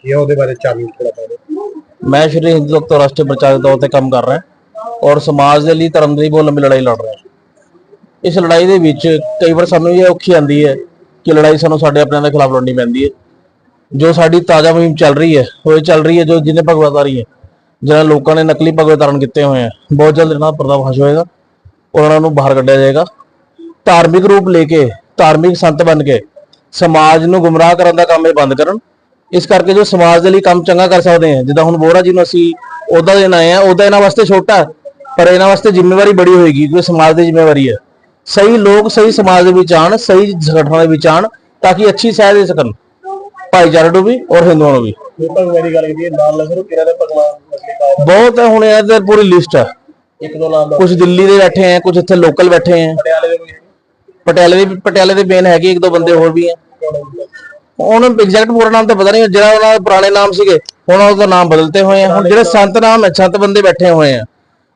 ਕੀਤੀ ਹੈ ਉਹਦੇ ਬਾਰੇ ਚਾਨਣ ਥੋੜਾ ਪਾਓ ਮੈਂ ਸ਼੍ਰੀ ਹਿੰਦੂ ਲੋਕ ਰਾਸ਼ਟਰੀ ਪ੍ਰਚਾਰਕ ਤੌਰ ਤੇ ਕੰਮ ਕਰ ਰਿਹਾ ਔਰ ਸਮਾਜ ਦੇ ਲਈ ਧਰਮ ਦੇ ਲਈ ਬਹੁਤ ਲੰਬੀ ਲੜਾਈ ਲੜ ਰਿਹਾ ਇਸ ਲੜਾਈ ਦੇ ਵਿੱਚ ਕਈ ਵਾਰ ਸਾਨੂੰ ਇਹ ਔਖੀ ਆਂਦੀ ਹੈ ਕਿ ਲੜਾਈ ਸਾਨੂੰ ਸਾਡੇ ਆਪਣਿਆਂ ਦੇ ਖਿਲਾਫ ਲੜਨੀ ਪੈਂਦੀ ਹੈ। ਜੋ ਸਾਡੀ ਤਾਜ਼ਾ ਮੁਹਿੰਮ ਚੱਲ ਰਹੀ ਹੈ, ਉਹ ਇਹ ਚੱਲ ਰਹੀ ਹੈ ਜੋ ਜਿਹਨੇ ਭਗਵਤਾਰੀ ਹੈ, ਜਿਹਨਾਂ ਲੋਕਾਂ ਨੇ ਨਕਲੀ ਭਗਵਤ ਧਾਰਨ ਕੀਤੇ ਹੋਏ ਆ ਬਹੁਤ ਜਲਦ ਇਹਨਾਂ ਦਾ ਪਰਦਾਫਾਸ਼ ਹੋਏਗਾ ਔਰ ਉਹਨਾਂ ਨੂੰ ਬਾਹਰ ਕੱਢਿਆ ਜਾਏਗਾ। ਧਾਰਮਿਕ ਰੂਪ ਲੈ ਕੇ, ਧਾਰਮਿਕ ਸੰਤ ਬਣ ਕੇ, ਸਮਾਜ ਨੂੰ ਗੁੰਮਰਾਹ ਕਰਨ ਦਾ ਕੰਮ ਇਹ ਬੰਦ ਕਰਨ। ਇਸ ਕਰਕੇ ਜੋ ਸਮਾਜ ਦੇ ਲਈ ਕੰਮ ਚੰਗਾ ਕਰ ਸਕਦੇ ਆ ਜਿੱਦਾਂ ਹੁਣ ਬੋਰਾ ਜੀ ਨੂੰ ਅਸੀਂ ਉਹਦਾ ਦੇਣ ਆਏ ਆ ਉਹਦਾ ਇਹਨਾਂ ਵਾਸਤੇ ਛੋਟਾ ਪਰ ਇਹਨਾਂ ਵਾਸਤੇ ਜ਼ਿੰਮੇਵਾਰੀ ਬੜੀ ਹੋਏਗੀ ਕਿਉਂਕਿ ਸਮਾਜ ਦੀ ਜ਼ਿੰਮੇਵਾਰੀ ਹੈ। ਸਹੀ ਲੋਕ ਸਹੀ ਸਮਾਜ ਦੇ ਵਿੱਚ ਆਣ ਸਹੀ ਸੰਗਠਨਾਂ ਦੇ ਵਿੱਚ ਆਣ ਤਾਂ ਕਿ ਅੱਛੀ ਸਹਿ ਦੇ ਸਕਣ। ਭਾਈਚਾਰੇ ਨੂੰ ਵੀ ਔਰ ਹਿੰਦੂਆਂ ਨੂੰ ਵੀ। ਇਹ ਗੱਲ ਕੀਤੀ ਨਾਲ ਲਗਰੋ ਕਿਹੜਾ ਦੇ ਭਗਵਾਨ ਬਹੁਤ ਹੈ, ਹੁਣ ਇਹਦੇ ਪੂਰੀ ਲਿਸਟ ਹੈ। ਇੱਕ ਦੋ ਨਾਮ ਕੁਝ ਦਿੱਲੀ ਦੇ ਬੈਠੇ ਆ ਕੁਝ ਇੱਥੇ ਲੋਕਲ ਬੈਠੇ ਆ ਪਟਿਆਲੇ ਦੇ ਪਟਿਆਲੇ ਦੇ ਪਟਿਆਲੇ ਦੇ ਮੇਨ ਹੈਗੇ ਇੱਕ ਦੋ ਬੰਦੇ ਹੋਰ ਵੀ ਆ ਉਹਨਾਂ ਨੂੰ ਐਗਜ਼ੈਕਟ ਪੂਰਾ ਨਾਮ ਤਾਂ ਪਤਾ ਨਹੀਂ ਜਿਹੜਾ ਉਹਨਾਂ ਦੇ ਪੁਰਾਣੇ ਨਾਮ ਸੀਗੇ ਹੁਣ ਉਹਦਾ ਨਾਮ ਬਦਲਤੇ ਹੋਏ ਆ। ਹੁਣ ਜਿਹੜੇ ਸੰਤ ਨਾਮ ਹੈ ਸੰਤ ਬੰਦੇ ਬੈਠੇ ਹੋਏ ਆ।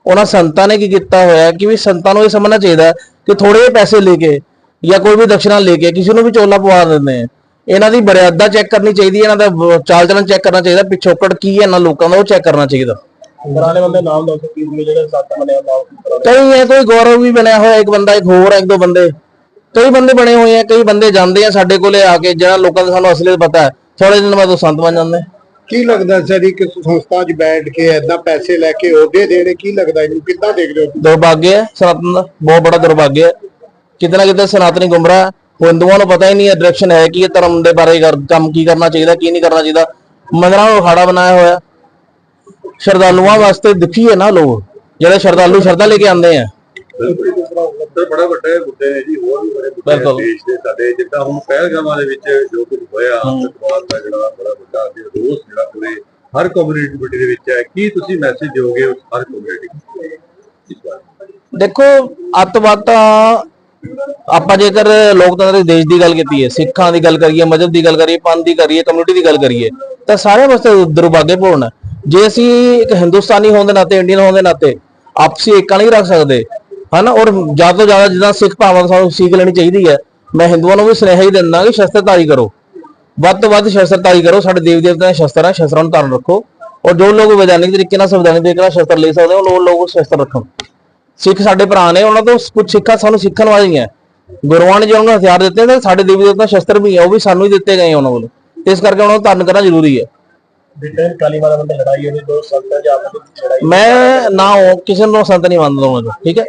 ਉਹਨਾਂ ਸੰਤਾਂ ਨੇ ਕੀ ਕੀਤਾ ਹੋਇਆ ਕਿ ਵੀ ਸੰਤਾਂ ਨੂੰ ਇਹ ਸਮਝਣਾ ਚਾਹੀਦਾ ਕਿ ਥੋੜੇ ਜਿਹੇ ਪੈਸੇ ਲੈ ਕੇ ਜਾਂ ਕੋਈ ਵੀ ਦਕਸ਼ਨਾ ਲੈ ਕੇ ਕਿਸੇ ਨੂੰ ਵੀ ਚੋਲਾ ਪਵਾ ਦਿੰਦੇ ਆ। ਇਹਨਾਂ ਦੀ ਮਰਿਆਦਾ ਚੈੱਕ ਕਰਨੀ ਚਾਹੀਦੀ ਹੈ ਇਹਨਾਂ ਦਾ ਚਾਲ ਚਲਨ ਚੈੱਕ ਕਰਨਾ ਚਾਹੀਦਾ ਪਿਛੋਕੜ ਕੀ ਹੈ ਇਹਨਾਂ ਲੋਕਾਂ ਦਾ ਉਹ ਚੈੱਕ ਕਰਨਾ ਚਾਹੀਦਾ। ਪੁਰਾਣੇ ਬੰਦੇ ਨਾਮ ਦੱਸੋ ਕੀ ਨੇ ਜਿਹੜੇ ਸੱਤ ਬਣਿਆ ਨਾਮ ਕਈ ਹੈ ਕੋਈ ਗੌਰਵ ਵੀ ਬਣਿਆ ਹੋਇਆ ਇੱਕ ਬੰਦਾ ਇੱਕ ਹੋਰ ਇੱਕ ਦੋ ਬੰਦੇ। ਕਈ ਬੰਦੇ ਬਣੇ ਹੋਏ ਆ ਕਈ ਬੰਦੇ ਜਾਂਦੇ ਆ ਸਾਡੇ ਕੋਲੇ ਆ ਕੇ ਜਿਹੜਾ ਲੋਕਾਂ ਦਾ ਸਾਨੂੰ ਅਸਲੀਅਤ ਪਤਾ ਹੈ। ਥੋੜੇ ਦਿਨ ਬਾਅਦ ਉਹ ਸੰਤ ਬਣ ਜਾਂਦੇ। ਕੀ ਲੱਗਦਾ ਸਰ ਇੱਕ ਸੰਸਥਾ 'ਚ ਬੈਠ ਕੇ ਐਦਾਂ ਪੈਸੇ ਲੈ ਕੇ ਅਹੁਦੇ ਦੇਣੇ ਕੀ ਲੱਗਦਾ ਇਹਨੂੰ? ਕਿੱਦਾਂ ਦੇਖਦੇ ਹੋ ਦੁਰਭਾਗਯ ਹੈ ਸਨਾਤਨ ਦਾ ਬਹੁਤ ਬੜਾ ਦੁਰਭਾਗਯ ਹੈ। ਕਿਤੇ ਨਾ ਕਿਤੇ ਸਨਾਤਨੀ ਗੁੰਮਰਾਹ। ਉਹ ਹਿੰਦੂਆਂ ਨੂੰ ਪਤਾ ਹੀ ਨਹੀਂ ਹੈ ਡਾਇਰੈਕਸ਼ਨ ਹੈ ਕਿ ਇਹ ਧਰਮ ਦੇ ਬਾਰੇ ਕੰਮ ਕੀ ਕਰਨਾ ਚਾਹੀਦਾ ਕੀ ਨਹੀਂ ਕਰਨਾ ਚਾਹੀਦਾ। ਮੰਦਰਾਂ ਨੂੰ ਅਖਾੜਾ ਬਣਾਇਆ ਹੋਇਆ। ਸ਼ਰਧਾਲੂਆਂ ਵਾਸਤੇ ਦੁਖੀ ਹੈ ਨਾ ਲੋਕ ਜਿਹੜੇ ਸ਼ਰਧਾਲੂ ਸ਼ਰਧਾ ਲੈ ਕੇ ਆਉਂਦੇ ਆ। ਸਰ ਬੜਾ ਵੱਡਾ ਮੁੱਦੇ ਨੇ ਜੀ ਹੋਰ ਵੀ ਬੜੇ ਮੁੱਦੇ ਨੇ। ਦੇਸ਼ ਦੇ ਸਾਡੇ ਜਿੱਦਾਂ ਹੁਣ ਪਹਿਲਗਾਮਾਂ ਦੇ ਵਿੱਚ ਜੋ ਕੁਝ ਹੋਇਆ ਸਤਵਾਦ ਦਾ ਜਿਹੜਾ ਬੜਾ ਵੱਡਾ ਅੱਗੇ ਰੋਸ ਜਿਹੜਾ ਪੂਰੇ ਹਰ ਕਮਿਊਨਿਟੀ ਦੇ ਵਿੱਚ ਹੈ। ਕੀ ਤੁਸੀਂ ਮੈਸੇਜ ਦਿਓਗੇ ਉਸ ਹਰ ਕਮਿਊਨਿਟੀ ਦੇਖੋ ਅੱਤਵਾਦ ਤਾਂ ਆਪਾਂ ਜੇਕਰ ਲੋਕਤੰਤਰ ਦੇਸ਼ ਦੀ ਗੱਲ ਕੀਤੀ ਹੈ ਸਿੱਖਾਂ ਦੀ ਗੱਲ ਕਰੀਏ ਮਜਹਬ ਦੀ ਗੱਲ ਕਰੀਏ ਪੰਥ ਦੀ ਕਰੀਏ ਕਮਿਊਨਿਟੀ ਦੀ ਗੱਲ ਕਰੀਏ ਤਾਂ ਸਾਰਿਆਂ ਵਾਸਤੇ ਦੁਰਭਾਗਯਪੂਰਨ ਹੈ ਜੇ ਅਸੀਂ ਇੱਕ ਹਿੰਦੁਸਤਾਨੀ ਹੋਣ ਦੇ ਨਾਤੇ ਇੰਡੀਅਨ ਹੋਣ ਦੇ ਨਾਤੇ ਆਪਸੀ ਏਕਾ ਨਹੀਂ ਰੱਖ ਸਕਦੇ ਹਨਾ ਔਰ ਜ਼ਿਆਦਾ ਤੋਂ ਜ਼ਿਆਦਾ ਜਿੱਦਾਂ ਸਿੱਖ ਭਾਵਾਂ ਤੋਂ ਸਾਨੂੰ ਸੀਖ ਲੈਣੀ ਚਾਹੀਦੀ ਹੈ। ਮੈਂ ਹਿੰਦੂਆਂ ਨੂੰ ਵੀ ਸੁਨੇਹਾ ਹੀ ਦਿੰਦਾ ਕਿ ਸ਼ਸਤਰਧਾਰੀ ਕਰੋ। ਵੱਧ ਤੋਂ ਵੱਧ ਸ਼ਸਤਰਧਾਰੀ ਕਰੋ ਸਾਡੇ ਦੇਵੀ ਦੇਵਤਿਆਂ ਦੇ ਸ਼ਸਤਰ ਹੈ ਸ਼ਸਤਰਾਂ ਨੂੰ ਧਾਰਨ ਰੱਖੋ। ਔਰ ਜੋ ਲੋਕ ਵਿਧਾਨਿਕ ਤਰੀਕੇ ਨਾਲ ਸੰਵਿਧਾਨਿਕ ਤਰੀਕੇ ਨਾਲ ਸ਼ਸਤਰ ਲੈ ਸਕਦੇ ਹੋ ਉਹ ਲੋਕ ਸ਼ਸਤਰ ਰੱਖਣ। ਸਿੱਖ ਸਾਡੇ ਭਰਾ ਨੇ ਉਹਨਾਂ ਤੋਂ ਕੁਝ ਸਿੱਖਾਂ ਸਾਨੂੰ ਸਿੱਖਣ ਵਾਲੀਆਂ। ਗੁਰੂਆਂ ਨੇ ਜੋ ਉਹਨਾਂ ਨੂੰ ਹਥਿਆਰ ਦਿੱਤੇ ਨੇ ਸਾਡੇ ਦੇਵੀ ਦੇਵਤਾ ਸ਼ਸਤਰ ਵੀ ਹੈ ਉਹ ਵੀ ਸਾਨੂੰ ਹੀ ਦਿੱਤੇ ਗਏ ਆ ਉਹਨਾਂ ਵੱਲੋਂ। ਤੇ ਇਸ ਕਰਕੇ ਉਹਨਾਂ ਨੂੰ ਧਾਰਨ ਕਰਨਾ ਜ਼ਰੂਰੀ ਹੈ। ਬ੍ਰਿਟੇਨ ਕਾਲੀ ਮਾਤਾ ਬੰਦੇ ਲੜਾਈ ਹੋਈ ਦੋ ਸੰਤਾਂ 'ਚ ਆਪਸ ਵਿੱਚ ਲੜਾਈ ਮੈਂ ਨਾ ਕਿਸੇ ਨੂੰ ਸੰਤ ਨਹੀਂ ਮੰਨਦਾ ਉਹਨਾਂ ਠੀਕ ਹੈ?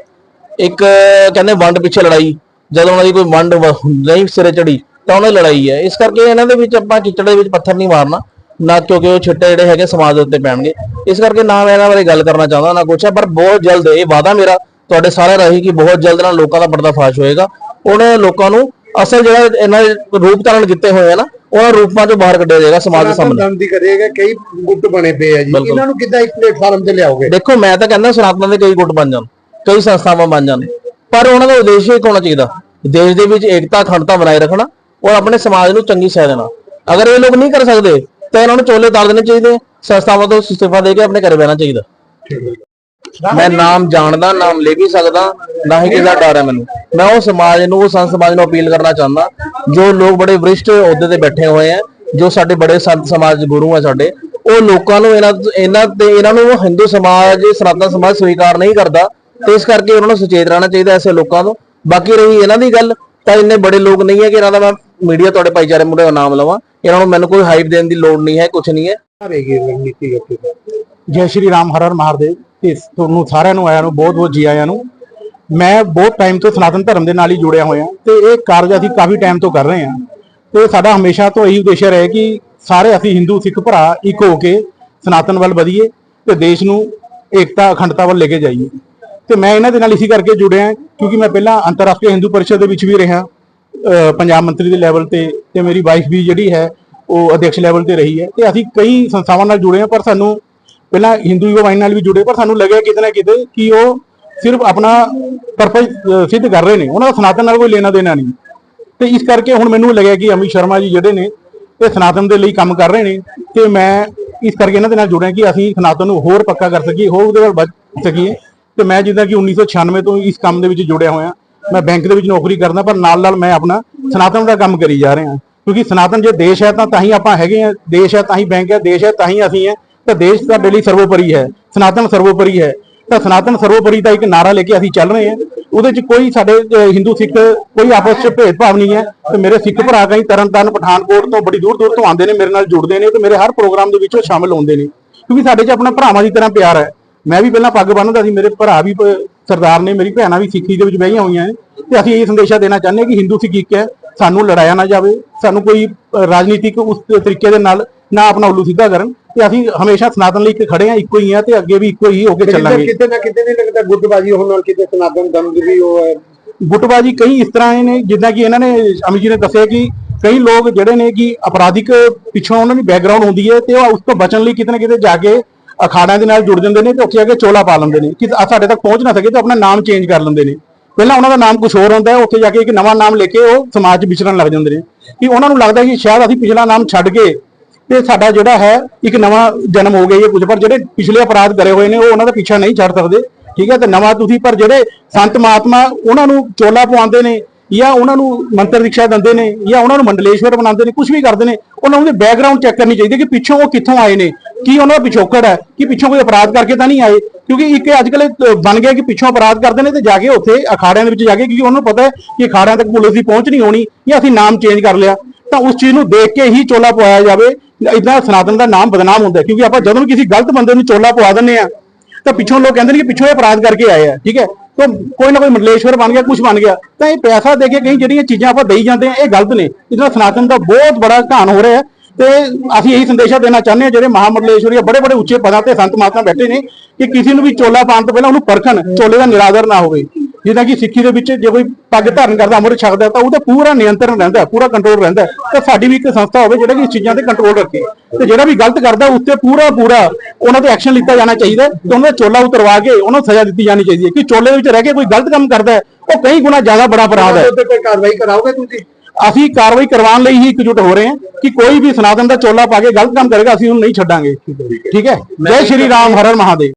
ਇੱਕ ਕਹਿੰਦੇ ਵੰਡ ਪਿੱਛੇ ਲੜਾਈ ਜਦੋਂ ਉਹਨਾਂ ਦੀ ਕੋਈ ਵੰਡ ਨਹੀਂ ਸਿਰੇ ਚੜੀ ਤਾਂ ਉਹਨਾਂ ਦੀ ਲੜਾਈ ਹੈ। ਇਸ ਕਰਕੇ ਇਹਨਾਂ ਦੇ ਵਿੱਚ ਆਪਾਂ ਕਿਚੜ ਦੇ ਵਿੱਚ ਪੱਥਰ ਨਹੀਂ ਮਾਰਨਾ ਨਾ ਕਿਉਂਕਿ ਉਹ ਛਿੱਟੇ ਜਿਹੜੇ ਹੈਗੇ ਸਮਾਜ ਦੇ ਉੱਤੇ ਪੈਣਗੇ। ਇਸ ਕਰਕੇ ਨਾ ਮੈਂ ਇਹਨਾਂ ਬਾਰੇ ਗੱਲ ਕਰਨਾ ਚਾਹੁੰਦਾ ਨਾ ਕੁਛ ਹੈ ਪਰ ਬਹੁਤ ਜਲਦ ਇਹ ਵਾਅਦਾ ਮੇਰਾ ਤੁਹਾਡੇ ਸਾਰਿਆਂ ਰਾਹੀਂ ਕਿ ਬਹੁਤ ਜਲਦ ਨਾਲ ਲੋਕਾਂ ਦਾ ਪਰਦਾਫਾਸ਼ ਹੋਏਗਾ। ਉਹਨਾਂ ਲੋਕਾਂ ਨੂੰ ਅਸਲ ਜਿਹੜਾ ਇਹਨਾਂ ਦੇ ਰੂਪ ਧਾਰਨ ਕੀਤੇ ਹੋਏ ਆ ਨਾ ਉਹਨਾਂ ਰੂਪਾਂ ਚੋਂ ਬਾਹਰ ਕੱਢਿਆ ਜਾਏਗਾ ਸਮਾਜ ਦੇ ਸਾਹਮਣੇ। ਦੀ ਕਰੇਗਾ ਕਈ ਗੁੱਟ ਬਣੇ ਪਏ ਆ ਜੀ। ਇਹਨਾਂ ਨੂੰ ਕਿੱਦਾਂ ਇੱਕ ਪਲੇਟਫਾਰਮ ਤੇ ਲਿਆਓਗੇ? ਦੇਖੋ ਮੈਂ ਤਾਂ ਕਹਿੰਦਾ ਸਨਾਤਨ ਦੇ ਕਈ ਗੁੱਟ ਬਣ ਜਾਣ। ਕਈ ਸੰਸਥਾਵਾਂ ਬਣ ਜਾਣ। ਪਰ ਉਹਨਾਂ ਦਾ ਉਦੇਸ਼ ਇੱਕ ਹੋਣਾ ਚਾਹੀਦਾ, ਦੇਸ਼ ਦੇ ਵਿੱਚ ਏਕਤਾ, ਅਖੰਡਤਾ ਬਣਾਏ ਰੱਖਣਾ ਔਰ ਆਪਣੇ ਸਮਾਜ ਨੂੰ ਚੰਗੀ ਸਹਿ ਦੇਣਾ। ਅਗਰ ਇਹ ਲੋਕ ਨਹੀਂ ਕਰ ਸਕਦੇ, ਤਾਂ ਇਹਨਾਂ ਨੂੰ ਚੋਲੇ ਉਤਾਰ ਦੇਣੇ ਚਾਹੀਦੇ, ਸੰਸਥਾਵਾਂ ਤੋਂ ਇਸਤੀਫਾ ਦੇ ਕੇ ਆਪਣੇ ਘਰੇ ਬਹਿਣਾ ਚਾਹੀਦਾ। ਮੈਂ ਨਾਮ ਜਾਣਦਾ, ਨਾਮ ਲੈ ਵੀ ਸਕਦਾ, ਨਾ ਹੀ ਕਿਸੇ ਦਾ ਡਰ ਹੈ ਮੈਨੂੰ। ਮੈਂ ਉਹ ਸਮਾਜ ਨੂੰ, ਉਹ ਸੰਤ ਸਮਾਜ ਨੂੰ ਅਪੀਲ ਕਰਨਾ ਚਾਹੁੰਦਾ, ਜੋ ਲੋਕ ਬੜੇ ਵਰਿਸ਼ਟ ਅਹੁਦੇ ਤੇ ਬੈਠੇ ਹੋਏ ਆ ਜੋ ਸਾਡੇ ਬੜੇ ਸੰਤ ਸਮਾਜ ਦੇ ਗੁਰੂ ਆ ਸਾਡੇ, ਉਹ ਲੋਕਾਂ ਨੂੰ ਇਹਨਾਂ ਇਹਨਾਂ ਤੇ, ਇਹਨਾਂ ਨੂੰ ਹਿੰਦੂ ਸਮਾਜ, ਸਨਾਤਨ ਸਮਾਜ ਸਵੀਕਾਰ ਨਹੀਂ ਕਰਦਾ ਤੇ ਇਸ ਕਰਕੇ ਉਹਨਾਂ ਨੂੰ ਸੁਚੇਤ ਰਹਿਣਾ ਚਾਹੀਦਾ ਐਸੇ ਲੋਕਾਂ ਤੋਂ। ਬਾਕੀ ਰਹੀ ਇਹਨਾਂ ਦੀ ਗੱਲ ਤਾਂ ਇੰਨੇ ਬੜੇ ਲੋਕ ਨਹੀਂ ਹੈ ਕਿ ਇਹਨਾਂ ਦਾ ਮੈਂ ਮੀਡੀਆ ਤੁਹਾਡੇ ਭਾਈਚਾਰੇ ਮੁਰੇ ਨਾਮ ਲਵਾਂ। ਇਹਨਾਂ ਨੂੰ ਮੈਨੂੰ ਕੋਈ ਹਾਈਪ ਦੇਣ ਦੀ ਲੋੜ ਨਹੀਂ ਹੈ ਕੁਝ ਨਹੀਂ ਹੈ। ਰਹੇਗੀ ਰਣਨੀਤੀ ਜੈ ਸ਼੍ਰੀ ਰਾਮ ਹਰ ਹਰ ਮਹਾਦੇਵ। ਤੇ ਤੁਹਾਨੂੰ ਸਾਰਿਆਂ ਨੂੰ ਆਇਆਂ ਨੂੰ ਬਹੁਤ ਬਹੁਤ ਜੀ ਆਇਆਂ ਨੂੰ। ਮੈਂ ਬਹੁਤ ਟਾਈਮ ਤੋਂ ਸਨਾਤਨ ਧਰਮ ਦੇ ਨਾਲ ਹੀ ਜੁੜਿਆ ਹੋਇਆ। ਤੇ ਇਹ ਕਾਰਜ ਅਸੀਂ ਕਾਫੀ ਟਾਈਮ ਤੋਂ ਕਰ ਰਹੇ ਹਾਂ। ਤੇ ਸਾਡਾ ਹਮੇਸ਼ਾ ਤੋਂ ਇਹੀ ਉਦੇਸ਼ ਰਿਹਾ ਕਿ ਸਾਰੇ ਅਸੀਂ ਹਿੰਦੂ ਸਿੱਖ ਭਰਾ ਇੱਕ ਹੋ ਕੇ ਸਨਾਤਨ ਵੱਲ ਵਧੀਏ ਤੇ ਦੇਸ਼ ਨੂੰ ਏਕਤਾ ਅਖੰਡਤਾ ਵੱਲ ਲੈ ਕੇ ਜਾਈਏ। ਤੇ ਮੈਂ ਇਹਨਾਂ ਦੇ ਨਾਲ ਇਸੇ ਕਰਕੇ ਜੁੜਿਆ ਕਿਉਂਕਿ ਮੈਂ ਪਹਿਲਾਂ ਅੰਤਰਰਾਸ਼ਟਰੀ ਹਿੰਦੂ ਪਰਿਸ਼ਦ ਦੇ ਵਿੱਚ ਵੀ ਰਿਹਾ ਪੰਜਾਬ ਮੰਤਰੀ ਦੇ ਲੈਵਲ ਤੇ ਤੇ ਮੇਰੀ ਵਾਈਫ ਵੀ ਜਿਹੜੀ ਹੈ, ਉਹ ਅਧਿਕਸ਼ ਲੈਵਲ ਤੇ ਰਹੀ ਹੈ। ਤੇ ਅਸੀਂ ਕਈ ਸੰਸਥਾਵਾਂ ਨਾਲ ਜੁੜੇ ਹਾਂ, ਪਰ ਸਾਨੂੰ ਪਹਿਲਾਂ ਹਿੰਦੂ ਯੁਵਾ ਵਾਹਿਨੀ ਨਾਲ ਵੀ ਜੁੜੇ, ਪਰ ਸਾਨੂੰ ਲੱਗਿਆ ਕਿਤੇ ਨਾ ਕਿਤੇ ਕਿ ਉਹ ਸਿਰਫ ਆਪਣਾ ਪਰਪਸ ਸਿੱਧ ਕਰ ਰਹੇ ਨੇ। ਉਹਨਾਂ ਦਾ ਸਨਾਤਨ ਨਾਲ ਕੋਈ ਲੈਣਾ ਦੇਣਾ ਨਹੀਂ। ਤੇ ਇਸ ਕਰਕੇ ਹੁਣ ਮੈਨੂੰ ਲੱਗਿਆ ਕਿ ਅਮਿਤ ਸ਼ਰਮਾ ਜੀ ਜਿਹੜੇ ਨੇ, ਇਹ ਸਨਾਤਨ ਦੇ ਲਈ ਕੰਮ ਕਰ ਰਹੇ ਨੇ। ਤੇ ਮੈਂ ਇਸ ਕਰਕੇ ਇਹਨਾਂ ਦੇ ਨਾਲ ਜੁੜਿਆ ਕਿ ਅਸੀਂ ਸਨਾਤਨ ਨੂੰ ਹੋਰ ਪੱਕਾ ਕਰ ਸਕੀਏ, ਹੋਰ ਉਹਦੇ ਨਾਲ ਬਚ ਸਕੀਏ। ਤੇ ਮੈਂ ਜਿੱਦਾਂ ਕਿ 1996 ਤੋਂ ਇਸ ਕੰਮ ਦੇ ਵਿੱਚ ਜੁੜਿਆ ਹੋਇਆ, ਮੈਂ ਬੈਂਕ ਦੇ ਵਿੱਚ ਨੌਕਰੀ ਕਰਦਾ, ਪਰ ਨਾਲ ਨਾਲ ਮੈਂ ਆਪਣਾ ਸਨਾਤਨ ਦਾ ਕੰਮ ਕਰੀ ਜਾ ਰਿਹਾ ਕਿਉਂਕਿ ਸਨਾਤਨ ਜੇ ਦੇਸ਼ ਹੈ ਤਾਂ ਤਾਂ ਹੀ ਆਪਾਂ ਹੈਗੇ ਆ ਦੇਸ਼ ਹੈ ਤਾਂ ਹੀ ਬੈਂਕ ਹੈ, ਦੇਸ਼ ਹੈ ਤਾਂ ਹੀ ਅਸੀਂ ਹੈ, ਤਾਂ ਦੇਸ਼ ਸਾਡੇ ਲਈ ਸਰਵੋਪਰੀ ਹੈ, ਸਨਾਤਨ ਸਰਵੋਪਰੀ ਹੈ। ਤਾਂ ਸਨਾਤਨ ਸਰਵੋਪਰੀ ਦਾ ਇੱਕ ਨਾਰਾ ਲੈ ਕੇ ਅਸੀਂ ਚੱਲ ਰਹੇ ਹਾਂ। ਉਹਦੇ 'ਚ ਕੋਈ ਸਾਡੇ ਹਿੰਦੂ, ਸਿੱਖ ਕੋਈ ਆਪਸ 'ਚ ਭੇਦਭਾਵ ਨਹੀਂ ਹੈ। ਤੇ ਮੇਰੇ ਸਿੱਖ ਭਰਾ ਕਈ ਤਰਨਤਾਰਨ, ਪਠਾਨਕੋਟ ਤੋਂ ਬੜੀ ਦੂਰ ਦੂਰ ਤੋਂ ਆਉਂਦੇ ਨੇ, ਮੇਰੇ ਨਾਲ ਜੁੜਦੇ ਨੇ ਤੇ ਮੇਰੇ ਹਰ ਪ੍ਰੋਗਰਾਮ ਦੇ ਵਿੱਚ ਉਹ ਸ਼ਾਮਲ ਹੁੰਦੇ ਨੇ। ਕਿਉਂਕਿ ਸਾਡੇ 'ਚ ਆਪਣਾ ਭਰਾਵਾਂ ਦੀ ਤਰ੍ਹਾਂ ਪਿਆਰ ਹੈ। ਮੈਂ ਵੀ ਪਹਿਲਾਂ ਪੱਗ ਬੰਨ੍ਹਦਾ ਸੀ ਮੇਰੇ ਭਰਾ ਵੀ ਸਰਦਾਰ ਨੇ ਮੇਰੀ ਭੈਣਾਂ ਵੀ ਸਿੱਖੀ ਦੇ ਵਿੱਚ ਬਹਿਆਂ ਹੋਈਆਂ ਨੇ। ਤੇ ਅਸੀਂ ਇਹ ਸੰਦੇਸ਼ਾ ਦੇਣਾ ਚਾਹੁੰਦੇ ਹਾਂ ਕਿ ਹਿੰਦੂ ਸਿੱਖ ਇੱਕ ਹੈ ਸਾਨੂੰ ਲੜਾਇਆ ਨਾ ਜਾਵੇ ਸਾਨੂੰ ਕੋਈ ਰਾਜਨੀਤਿਕ ਉਸ ਤਰੀਕੇ ਦੇ ਨਾਲ ਨਾ ਆਪਣਾ ਉੱਲੂ ਸਿੱਧਾ ਕਰਨ ਤੇ ਅਸੀਂ ਹਮੇਸ਼ਾ ਸਨਾਤਨ ਲਈ ਇੱਕ ਖੜੇ ਹਾਂ ਇੱਕੋ ਹੀ ਹਾਂ ਤੇ ਅੱਗੇ ਵੀ ਇੱਕੋ ਹੀ ਹੋ ਕੇ ਚੱਲਾਂਗੇ। ਕਿਤੇ ਨਾ ਕਿਤੇ ਨਹੀਂ ਲੱਗਦਾ ਗੁੱਟਬਾਜੀ ਹੋਣ ਨਾਲ ਕਿਤੇ ਸਨਾਤਨ ਧਰਮ ਦੀ ਵੀ ਉਹ ਹੈ। ਗੁੱਟਬਾਜੀ ਕਈ ਇਸ ਤਰ੍ਹਾਂ ਨੇ ਜਿੱਦਾਂ ਕਿ ਇਹਨਾਂ ਨੇ ਅਮੀ ਜੀ ਨੇ ਦੱਸਿਆ ਕਿ ਕਈ ਲੋਕ ਜਿਹੜੇ ਨੇ ਕਿ ਅਪਰਾਧਿਕ ਪਿੱਛੋਂ ਉਹਨਾਂ ਦੀ ਬੈਕਗ੍ਰਾਉਂਡ ਹੁੰਦੀ ਹੈ ਤੇ ਉਹ ਉਸ ਤੋਂ ਬਚਣ ਲਈ ਕਿਤੇ ਨਾ ਕਿਤੇ ਜਾ ਕੇ ਅਖਾੜਿਆਂ ਦੇ ਨਾਲ ਜੁੜ ਜਾਂਦੇ ਨੇ ਤੇ ਉੱਥੇ ਆ ਕੇ ਚੋਲਾ ਪਾ ਲੈਂਦੇ ਨੇ। ਕਿ ਸਾਡੇ ਤੱਕ ਪਹੁੰਚ ਨਾ ਸਕੇ ਤਾਂ ਆਪਣਾ ਨਾਮ ਚੇਂਜ ਕਰ ਲੈਂਦੇ ਨੇ। ਪਹਿਲਾਂ ਉਹਨਾਂ ਦਾ ਨਾਮ ਕੁਝ ਹੋਰ ਹੁੰਦਾ ਹੈ, ਉੱਥੇ ਜਾ ਕੇ ਇੱਕ ਨਵਾਂ ਨਾਮ ਲੈ ਕੇ ਉਹ ਸਮਾਜ 'ਚ ਵਿਚਰਨ ਲੱਗ ਜਾਂਦੇ ਨੇ। ਕਿ ਉਹਨਾਂ ਨੂੰ ਲੱਗਦਾ ਕਿ ਸ਼ਾਇਦ ਅਸੀਂ ਪਿਛਲਾ ਨਾਮ ਛੱਡ ਕੇ ਤੇ ਸਾਡਾ ਜਿਹੜਾ ਹੈ ਇੱਕ ਨਵਾਂ ਜਨਮ ਹੋ ਗਿਆ ਜਾਂ ਕੁਝ, ਪਰ ਜਿਹੜੇ ਪਿਛਲੇ ਅਪਰਾਧ ਕਰੇ ਹੋਏ ਨੇ, ਉਹ ਉਹਨਾਂ ਦਾ ਪਿੱਛਾ ਨਹੀਂ ਛੱਡ ਸਕਦੇ। ਠੀਕ ਹੈ, ਤੇ ਨਵਾਂ ਤੁਸੀਂ ਪਰ ਜਿਹੜੇ ਸੰਤ ਮਹਾਤਮਾ ਉਹਨਾਂ ਨੂੰ ਚੋਲਾ ਪਵਾਉਂਦੇ ਨੇ ਜਾਂ ਉਹਨਾਂ ਨੂੰ ਮੰਤਰ ਦੀਕਸ਼ਾ ਦਿੰਦੇ ਨੇ ਜਾਂ ਉਹਨਾਂ ਨੂੰ ਮੰਡਲੇਸ਼ਵਰ ਬਣਾਉਂਦੇ ਨੇ ਕੁਝ ਵੀ ਕਰਦੇ ਨੇ, ਉਹਨਾਂ ਨੂੰ ਬੈਕਗ੍ਰਾਉਂਡ ਚੈੱਕ ਕਰਨੀ ਚਾਹੀਦੀ ਕਿ ਪਿੱਛੋਂ ਉਹ ਕਿੱਥੋਂ ਆਏ ਨੇ। ਕੀ ਉਹਨਾਂ ਦਾ ਪਿਛੋਕੜ ਹੈ? ਕਿ ਪਿੱਛੋਂ ਕੋਈ ਅਪਰਾਧ ਕਰਕੇ ਤਾਂ ਨਹੀਂ ਆਏ? ਕਿਉਂਕਿ ਇੱਕ ਅੱਜ ਕੱਲ੍ਹ ਬਣ ਗਿਆ ਕਿ ਪਿੱਛੋਂ ਅਪਰਾਧ ਕਰਦੇ ਨੇ ਤੇ ਜਾ ਕੇ ਉੱਥੇ ਅਖਾੜਿਆਂ ਦੇ ਵਿੱਚ ਜਾ ਕੇ, ਕਿਉਂਕਿ ਉਹਨਾਂ ਨੂੰ ਪਤਾ ਹੈ ਕਿ ਅਖਾੜਿਆਂ ਤੱਕ ਪੁਲਿਸ ਦੀ ਪਹੁੰਚ ਨਹੀਂ ਹੋਣੀ ਜਾਂ ਅਸੀਂ ਨਾਮ ਚੇਂਜ ਕਰ ਲਿਆ। ਤਾਂ ਉਸ ਚੀਜ਼ ਨੂੰ ਦੇਖ ਕੇ ਹੀ ਚੋਲਾ ਪਵਾਇਆ ਜਾਵੇ। ਇਦਾਂ ਸਨਾਤਨ ਦਾ ਨਾਮ ਬਦਨਾਮ ਹੁੰਦਾ ਕਿਉਂਕਿ ਆਪਾਂ ਜਦੋਂ ਵੀ ਕਿਸੇ ਗਲਤ ਬੰਦੇ ਨੂੰ ਚੋਲਾ ਪਵਾ ਦਿੰਦੇ ਆ ਤਾਂ ਪਿੱਛੋਂ ਲੋਕ ਕਹਿੰਦੇ ਨੇ ਕਿ ਪਿੱਛੋਂ ਇਹ ਅਪਰਾਧ ਕਰਕੇ ਆਏ ਆ, ਠੀਕ ਹੈ? ਤਾਂ ਕੋਈ ਨਾ ਕੋਈ ਮੰਡਲੇਸ਼ਵਰ ਬਣ ਗਿਆ ਕੁਝ ਬਣ ਗਿਆ। ਤਾਂ ਇਹ ਪੈਸਾ ਦੇ ਕੇ ਕਈ ਜਿਹੜੀਆਂ ਚੀਜ਼ਾਂ ਆਪਾਂ ਦੇਈ ਜਾਂਦੇ ਆ ਇਹ ਗਲਤ ਨੇ। ਇਹਦੇ ਸਨਾਤਨ ਦਾ ਬਹੁਤ ਬੜਾ ਘਾਣ ਹੋ ਰਿਹਾ ਹੈ। ਤੇ ਅਸੀਂ ਇਹੀ ਸੰਦੇਸ਼ਾ ਦੇਣਾ ਚਾਹੁੰਦੇ ਹਾਂ, ਜਿਹੜੇ ਮਹਾਮੰਡਲੇਸ਼ਵਰੀ ਬੜੇ ਬੜੇ ਉੱਚੇ ਪਦਾਂ ਤੇ ਸੰਤ ਮਹਾਤਮਾ ਬੈਠੇ ਨੇ ਕਿ ਕਿਸੇ ਨੂੰ ਵੀ ਚੋਲਾ ਪਾਉਣ ਤੋਂ ਪਹਿਲਾਂ ਉਹਨੂੰ ਪਰਖਣ, ਚੋਲੇ ਦਾ ਨਿਰਾਦਰ ਨਾ ਹੋਵੇ। ਜਿੱਦਾਂ ਕਿ ਸਿੱਖੀ ਦੇ ਵਿੱਚ ਜੇ ਕੋਈ ਪੱਗ ਧਾਰਨ ਕਰਦਾ, ਅੰਮ੍ਰਿਤ ਛਕਦਾ, ਤਾਂ ਉਹਦਾ ਪੂਰਾ ਨਿਯੰਤਰਣ ਰਹਿੰਦਾ ਪੂਰਾ ਕੰਟਰੋਲ ਰਹਿੰਦਾ ਤਾਂ ਸਾਡੀ ਵੀ ਇੱਕ ਸੰਸਥਾ ਹੋਵੇ ਜਿਹੜਾ ਕਿ ਇਸ ਚੀਜ਼ਾਂ ਤੇ ਕੰਟਰੋਲ ਰੱਖੇ। ਤੇ ਜਿਹੜਾ ਵੀ ਗਲਤ ਕਰਦਾ, ਉਸ ਤੇ ਪੂਰਾ ਪੂਰਾ ਉਹਨਾਂ ਤੇ ਐਕਸ਼ਨ ਲਿੱਤਾ ਜਾਣਾ ਚਾਹੀਦਾ ਤੇ ਉਹਨਾਂ ਦਾ ਚੋਲਾ ਉਤਰਵਾ ਕੇ ਉਹਨਾਂ ਨੂੰ ਸਜ਼ਾ ਦਿੱਤੀ ਜਾਣੀ ਚਾਹੀਦੀ ਹੈ ਕਿ ਚੋਲੇ ਵਿੱਚ ਰਹਿ ਕੇ ਕੋਈ ਗਲਤ ਕੰਮ ਕਰਦਾ ਹੈ, ਉਹ ਕਈ ਗੁਣਾ ਜ਼ਿਆਦਾ ਬੜਾ ਅਪਰਾਧ ਹੈ। ਉਹਦੇ ਤੇ ਕੋਈ ਕਾਰਵਾਈ ਕਰਾਓਗੇ ਤੁਸੀਂ? ਅਸੀਂ ਕਾਰਵਾਈ ਕਰਵਾਉਣ ਲਈ ਹੀ ਇਕਜੁੱਟ ਹੋ ਰਹੇ ਹਾਂ ਕਿ ਕੋਈ ਵੀ ਸਨਾਤਨ ਦਾ ਚੋਲਾ ਪਾ ਕੇ ਗਲਤ ਕੰਮ ਕਰੇਗਾ ਅਸੀਂ ਉਹਨੂੰ ਨਹੀਂ ਛੱਡਾਂਗੇ। ਠੀਕ ਹੈ। ਜੈ ਸ਼੍ਰੀ ਰਾਮ ਹਰ ਹਰ ਮਹਾਦੇਵ।